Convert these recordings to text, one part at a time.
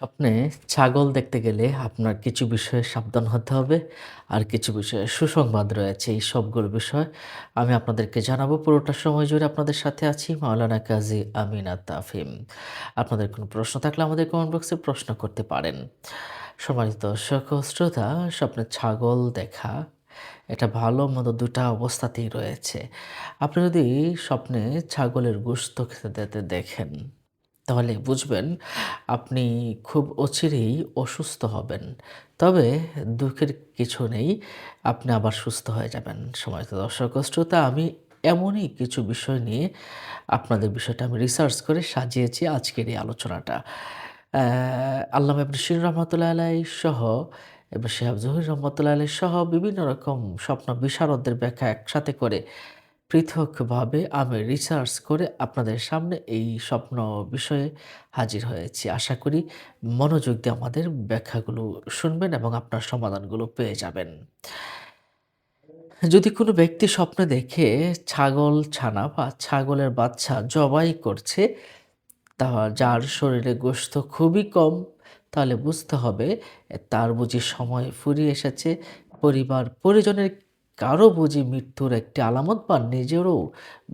স্বপ্নে ছাগল দেখতে গেলে আপনার কিছু বিষয়ে সাবধান হতে হবে আর কিছু বিষয়ে সুসংবাদ রয়েছে এই সবগুলো বিষয় আমি আপনাদেরকে জানাব। পুরোটা সময় জুড়ে আপনাদের সাথে আছি মাওলানা কাজী আমিনা তাফিম। আপনাদের কোনো প্রশ্ন থাকলে আমাদের কমেন্ট বক্সে প্রশ্ন করতে পারেন। সম্মানিত দর্শক শ্রোতা, স্বপ্নে ছাগল দেখা, এটা ভালো মতো দুটা অবস্থাতেই রয়েছে। আপনি যদি স্বপ্নে ছাগলের গোশত খেতে দেখেন তাহলে বুঝবেন আপনি খুব অচিরেই অসুস্থ হবেন। তবে দুঃখের কিছু নেই, আপনি আবার সুস্থ হয়ে যাবেন। সময়ত দর্শক শ্রোতা আমি এমনই কিছু বিষয় নিয়ে আপনাদের বিষয়টা আমি রিসার্চ করে সাজিয়েছি আজকের এই আলোচনাটা। অ্যা আল্লামা ইবনে শিরিন রহমাতুল্লাহ আলাইহি সহ ইবনে শিহাব জুহরি রহমাতুল্লাহ আলাইহি সহ বিভিন্ন রকম স্বপ্ন বিশারদদের ব্যাখ্যা একসাথে করে পৃথকভাবে আমি রিসার্চ করে আপনাদের সামনে এই স্বপ্ন বিষয়ে হাজির হয়েছি। আশা করি মনোযোগ দিয়ে আমাদের ব্যাখ্যাগুলো শুনবেন এবং আপনার সমাধানগুলো পেয়ে যাবেন। যদি কোনো ব্যক্তি স্বপ্নে দেখে ছাগল ছানা বা ছাগলের বাচ্চা জবাই করছে, তা যার শরীরে গোশত খুবই কম, তাহলে বুঝতে হবে তার বুঝি সময় ফুরিয়ে এসেছে। পরিবার পরিজনের কারও বুঝি মৃত্যুর একটি আলামত বা নিজেরও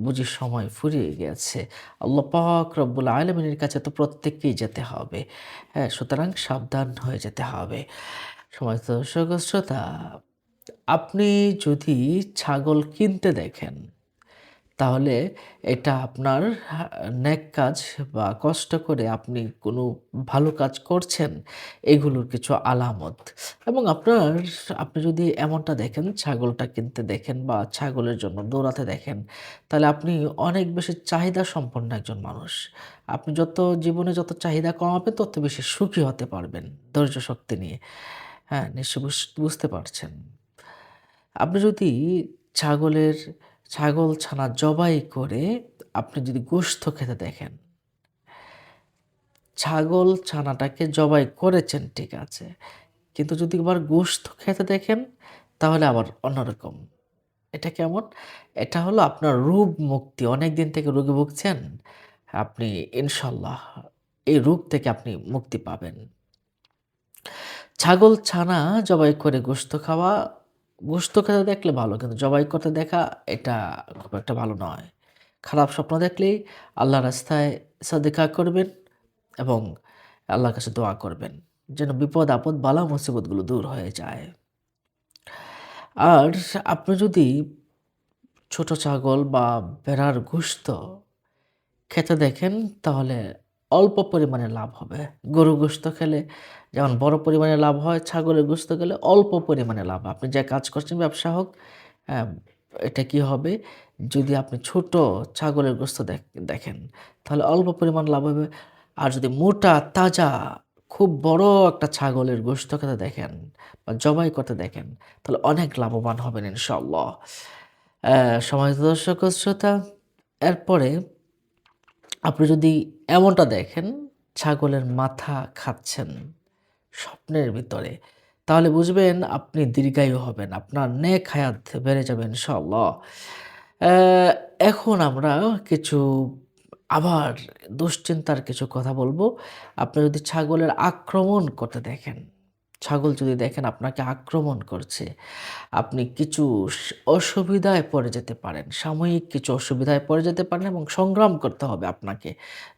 বুঝি সময় ফুরিয়ে গেছে। আল্লাহ পাক রব্বুল আলমিনের কাছে তো প্রত্যেককেই যেতে হবে। হ্যাঁ, সুতরাং সাবধান হয়ে যেতে হবে। সময় দর্শক শ্রোতা, আপনি যদি ছাগল কিনতে দেখেন তাহলে এটা আপনার নেক কাজ বা কষ্ট করে আপনি কোনো ভালো কাজ করছেন, এগুলোর কিছু আলামত। এবং আপনার আপনি যদি এমনটা দেখেন, ছাগলটা কিনতে দেখেন বা ছাগলের জন্য দৌড়াতে দেখেন, তাহলে আপনি অনেক বেশি চাহিদা সম্পন্ন একজন মানুষ। আপনি যত জীবনে যত চাহিদা কমাবেন, তত বেশি সুখী হতে পারবেন ধৈর্য শক্তি নিয়ে। হ্যাঁ, নিশ্চয়ই বুঝ বুঝতে পারছেন। আপনি যদি ছাগলের ছাগল ছানা জবাই করে আপনি যদি গোশত খেতে দেখেন, ছাগল ছানাটাকে জবাই করেছেন ঠিক আছে। কিন্তু যদি আবার গোস্ত খেতে দেখেন, তাহলে আবার অন্যরকম। এটা কেমন? এটা হলো আপনার রোগ মুক্তি। অনেকদিন থেকে রোগে ভুগছেন, আপনি ইনশাল্লাহ এই রোগ থেকে আপনি মুক্তি পাবেন। ছাগল ছানা জবাই করে গোস্ত খাওয়া, গোশত খেতে দেখলে ভালো। কিন্তু জবাই করতে দেখা এটা খুব একটা ভালো নয়। খারাপ স্বপ্ন দেখলেই আল্লাহ রাস্তায় সাদেকা করবেন এবং আল্লাহর কাছে দোয়া করবেন। যেন বিপদ, আপদ, বালা, মুসিবতগুলো দূর হয়ে যায়। আর আপনি যদি ছোট ছাগল বা ভেড়ার গোশত খেতে দেখেন, তাহলে অল্প পরিমাণে লাভ হবে। গরুর গোশত খেলে যেমন বড় পরিমাণে লাভ হয়, ছাগলের গোস্ত খেলে অল্প পরিমাণে লাভ। আপনি যা কাজ করছেন ব্যবসা হোক, এটা কি হবে? যদি আপনি ছোট ছাগলের গোস্ত দেখ দেখেন, তাহলে অল্প পরিমাণ লাভ হবে। আর যদি মোটা, তাজা, খুব বড় একটা ছাগলের গোস্ত খেতে দেখেন বা জবাই করতে দেখেন, তাহলে অনেক লাভবান হবেন ইনশাআল্লাহ। অ্যা সম্মানিত দর্শক শ্রোতা, এরপরে আপনি যদি এমনটা দেখেন, ছাগলের মাথা খাচ্ছেন স্বপ্নের ভিতরে, তাহলে বুঝবেন আপনি দীর্ঘায়ু হবেন। আপনার নেক হায়াত বেড়ে যাবেন অ্যা এখন আমরা কিছু আবার দুশ্চিন্তার কিছু কথা বলব আপনি যদি ছাগলের আক্রমণ করতে দেখেন, ছাগল যদি দেখেন আপনাকে আক্রমণ করছে, আপনি কিছু অসুবিধায় পড়ে যেতে পারেন। সাময়িক কিছু অসুবিধায় পড়ে যেতে পারেন এবং সংগ্রাম করতে হবে আপনাকে।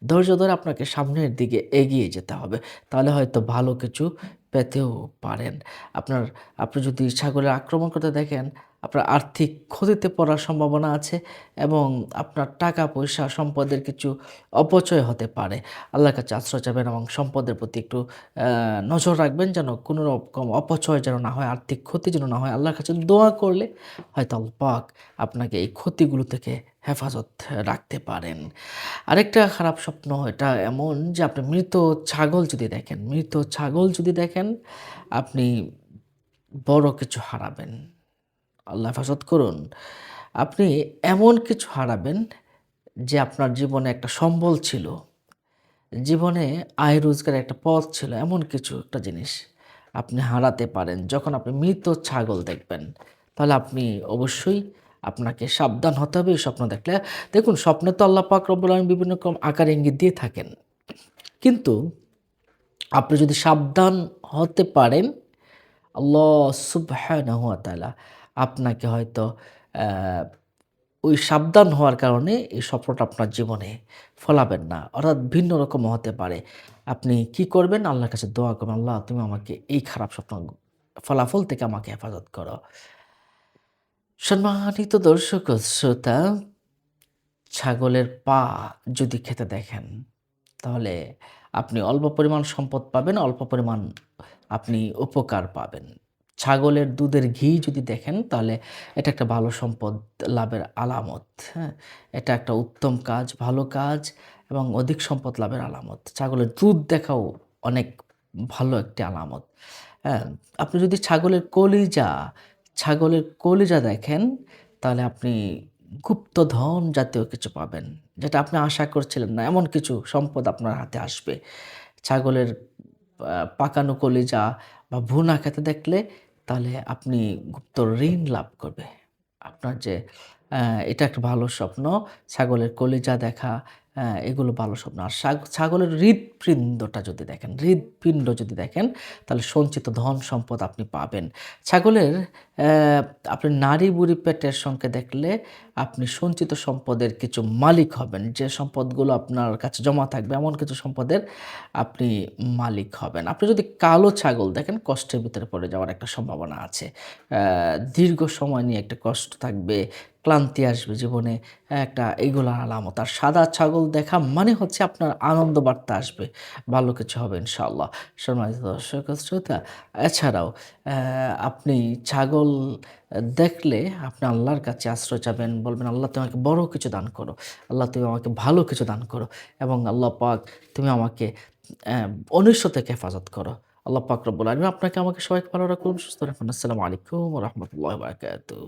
ধৈর্য ধরে আপনাকে সামনের দিকে এগিয়ে যেতে হবে। তাহলে হয়তো ভালো কিছু পেতেও পারেন। আপনার আপনি যদি ছাগলের আক্রমণ করতে দেখেন, আপনার আর্থিক ক্ষতিতে পড়ার সম্ভাবনা আছে এবং আপনার টাকা-পয়সা, সম্পদের কিছু অপচয় হতে পারে। আল্লাহর কাছে আশ্রয় চাবেন এবং সম্পদের প্রতি একটু নজর রাখবেন যেন কোনো রকম অপচয় যেন না হয়, আর্থিক ক্ষতি যেন না হয়। আল্লাহর কাছে দোয়া করলে হয়তো আল্লাহ পাক আপনাকে এই ক্ষতিগুলো থেকে হেফাজত রাখতে পারেন। আরেকটা খারাপ স্বপ্ন এটা এমন যে আপনি মৃত ছাগল যদি দেখেন, মৃত ছাগল যদি দেখেন, আপনি বড় কিছু হারাবেন। আল্লাহ হেফাজত করুন। আপনি এমন কিছু হারাবেন যে আপনার জীবনে একটা সম্বল ছিল। জীবনে আয় রোজগারের একটা পথ ছিল। এমন কিছু একটা জিনিস আপনি হারাতে পারেন। যখন আপনি মৃত ছাগল দেখবেন, তাহলে আপনি অবশ্যই আপনাকে সাবধান হতে হবে এই স্বপ্ন দেখলে। দেখুন স্বপ্নে তো আল্লাহ পাক রব্বুল আলামিন বিভিন্ন রকম আকার ইঙ্গিত দিয়ে থাকেন। কিন্তু আপনি যদি সাবধান হতে পারেন আল্লাহ তাআলা আপনাকে হয়তো ওই সাবধান হওয়ার কারণে এই স্বপ্নটা আপনার জীবনে ফলাবেন না। অর্থাৎ ভিন্ন রকম হতে পারে। আপনি কি করবেন? আল্লাহর কাছে দোয়া করবেন, আল্লাহ, তুমি আমাকে এই খারাপ স্বপ্ন ফলাফল থেকে আমাকে হেফাজত করো। সম্মানিত দর্শক শ্রোতা, ছাগলের পা যদি খেতে দেখেন, তাহলে আপনি অল্প পরিমাণ সম্পদ পাবেন, অল্প পরিমাণ আপনি উপকার পাবেন। ছাগলের দুধের ঘি যদি দেখেন, তাহলে এটা একটা ভালো সম্পদ লাভের আলামত হ্যাঁ? এটা একটা উত্তম কাজ, ভালো কাজ এবং অধিক সম্পদ লাভের আলামত। ছাগলের দুধ দেখাও অনেক ভালো একটি আলামত হ্যাঁ? আপনি যদি ছাগলের কলিজা ছাগলের কলিজা দেখেন, তাহলে আপনি গুপ্তধন জাতীয় কিছু পাবেন, যেটা আপনি আশা করছিলেন না, এমন কিছু সম্পদ আপনার হাতে আসবে। ছাগলের পাকানো কলিজা বা ভুনা খেতে দেখলে তাহলে আপনি গুপ্ত ঋণ লাভ করবে। আপনার যে এটা একটা ভালো স্বপ্ন, ছাগলের কলিজা দেখা এগুলো ভালো স্বপ্ন। আর ছাগ- ছাগলের হৃদপিণ্ডটা যদি দেখেন হৃদপিণ্ড যদি দেখেন, তাহলে সঞ্চিত ধন সম্পদ আপনি পাবেন। ছাগলের আপনি নারী বুড়ি পেটের সঙ্গে দেখলে আপনি সঞ্চিত সম্পদের কিছু মালিক হবেন। যে সম্পদগুলো আপনার কাছে জমা থাকবে, এমন কিছু সম্পদের আপনি মালিক হবেন। আপনি যদি কালো ছাগল দেখেন, কষ্টের ভিতরে পড়ে যাওয়ার একটা সম্ভাবনা আছে। দীর্ঘ সময় নিয়ে একটা কষ্ট থাকবে, ক্লান্তি আসবে জীবনে, একটা এইগুলো আলামত। আর সাদা ছাগল দেখা মানে হচ্ছে আপনার আনন্দ বার্তা আসবে। ভালো কিছু হবে, ইনশাআল্লাহ। সম্মানিত দর্শক শ্রোতা, এছাড়াও আপনি ছাগল দেখলে আপনি আল্লাহর কাছে আশ্রয় চাবেন, বলবেন, আল্লাহ, তুমি আমাকে বড় কিছু দান করো। আল্লাহ, তুমি আমাকে ভালো কিছু দান করো এবং আল্লাহ পাক, তুমি আমাকে অনিশ্চ থেকে হেফাজত করো। আল্লাহ পাক রব্বুল আলমী আপনাকে আমাকে সবাইকে ভালো রাখুন, সুস্থ রাখুন। আসসালামু আলাইকুম রহমতুল্লাহ বারকাত